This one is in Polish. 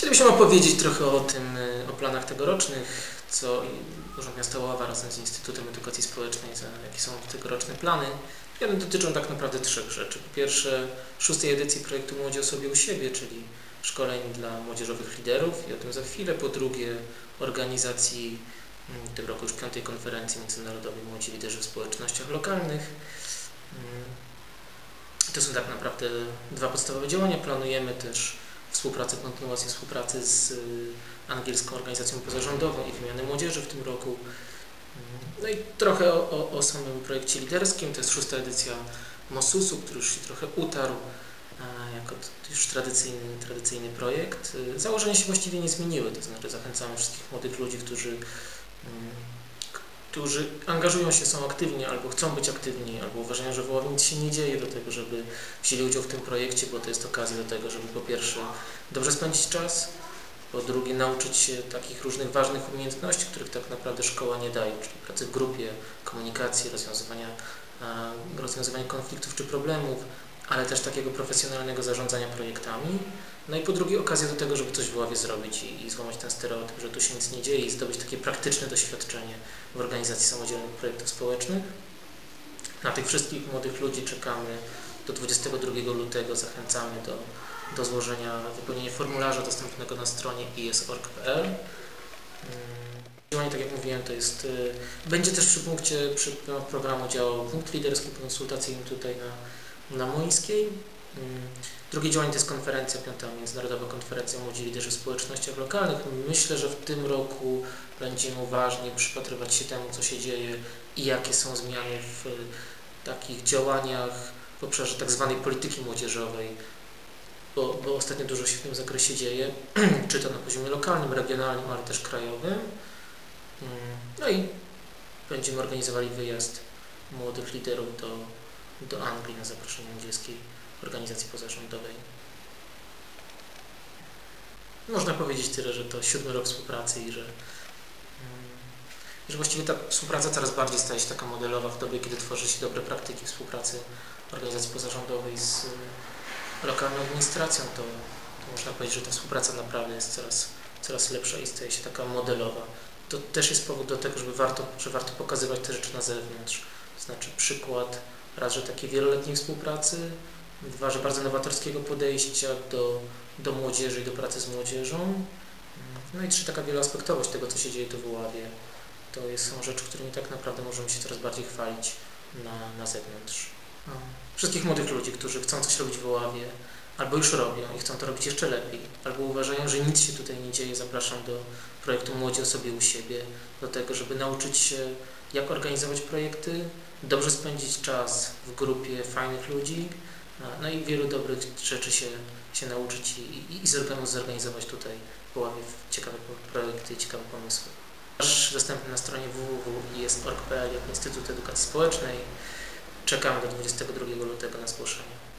Chcielibyśmy opowiedzieć trochę o tym, y, o planach tegorocznych, co Urząd Miasta Ława razem z Instytutem Edukacji Społecznej, jakie są tegoroczne plany. One dotyczą tak naprawdę trzech rzeczy. Po pierwsze, szóstej edycji projektu Młodzi o sobie u siebie, czyli szkoleń dla młodzieżowych liderów i o tym za chwilę. Po drugie, organizacji mm, w tym roku już piątej konferencji międzynarodowej Młodzi Liderzy w Społecznościach Lokalnych. Mm, To są tak naprawdę dwa podstawowe działania. Planujemy też współpracę, kontynuację współpracy z y, angielską organizacją pozarządową i wymiany młodzieży w tym roku. No i trochę o, o, o samym projekcie liderskim. To jest szósta edycja Mosusu, który już się trochę utarł jako już tradycyjny, tradycyjny projekt. Y, Założenia się właściwie nie zmieniły, to znaczy zachęcamy wszystkich młodych ludzi, którzy, mm, którzy angażują się, są aktywni albo chcą być aktywni, albo uważają, że w Oławie nic się nie dzieje do tego, żeby wzięli udział w tym projekcie, bo to jest okazja do tego, żeby po pierwsze dobrze spędzić czas, po drugie nauczyć się takich różnych ważnych umiejętności, których tak naprawdę szkoła nie daje, czyli pracy w grupie, komunikacji, rozwiązywania, a, rozwiązywania konfliktów czy problemów, ale też takiego profesjonalnego zarządzania projektami. No i po drugie okazja do tego, żeby coś w Ławie zrobić i, i złamać ten stereotyp, że tu się nic nie dzieje i zdobyć takie praktyczne doświadczenie w organizacji samodzielnych projektów społecznych. Na tych wszystkich młodych ludzi czekamy do 22 lutego. Zachęcamy do, do złożenia, wypełnienia formularza dostępnego na stronie is.org.pl. Mm, tak jak mówiłem, to jest, y, będzie też przy punkcie, przy programu działał punkt liderski konsultacyjny tutaj na, na Młyńskiej. Mm, Drugie działanie to jest konferencja, piąta Międzynarodowa Konferencja Młodzi Liderzy w Społecznościach Lokalnych. Myślę, że w tym roku będziemy uważnie przypatrywać się temu, co się dzieje i jakie są zmiany w y, takich działaniach w obszarze tak zwanej polityki młodzieżowej, bo, bo ostatnio dużo się w tym zakresie dzieje, czy to na poziomie lokalnym, regionalnym, ale też krajowym. Mm, No i będziemy organizowali wyjazd młodych liderów do, do Anglii na zaproszenie angielskiej organizacji pozarządowej. Można powiedzieć tyle, że to siódmy rok współpracy i że, mm, że właściwie ta współpraca coraz bardziej staje się taka modelowa w dobie, kiedy tworzy się dobre praktyki współpracy organizacji pozarządowej z y, lokalną administracją, to, to można powiedzieć, że ta współpraca naprawdę jest coraz, coraz lepsza i staje się taka modelowa. To też jest powód do tego, żeby warto, że warto pokazywać te rzeczy na zewnątrz. To znaczy przykład raz, że takiej wieloletniej współpracy, dwa, że bardzo nowatorskiego podejścia do, do młodzieży i do pracy z młodzieżą. No i trzy, taka wieloaspektowość tego, co się dzieje tu w Ławie. To są rzeczy, którymi tak naprawdę możemy się coraz bardziej chwalić na, na zewnątrz. No. Wszystkich młodych ludzi, którzy chcą coś robić w Ławie, albo już robią i chcą to robić jeszcze lepiej, albo uważają, że nic się tutaj nie dzieje, zapraszam do projektu Młodzi o sobie u siebie, do tego, żeby nauczyć się, jak organizować projekty, dobrze spędzić czas w grupie fajnych ludzi, no i wielu dobrych rzeczy się, się nauczyć i, i, i zorgan- zorganizować tutaj w ciekawe projekty i ciekawe pomysły. Też dostępny na stronie www.is.org.pl jako Instytut Edukacji Społecznej. Czekamy do 22 lutego na zgłoszenie.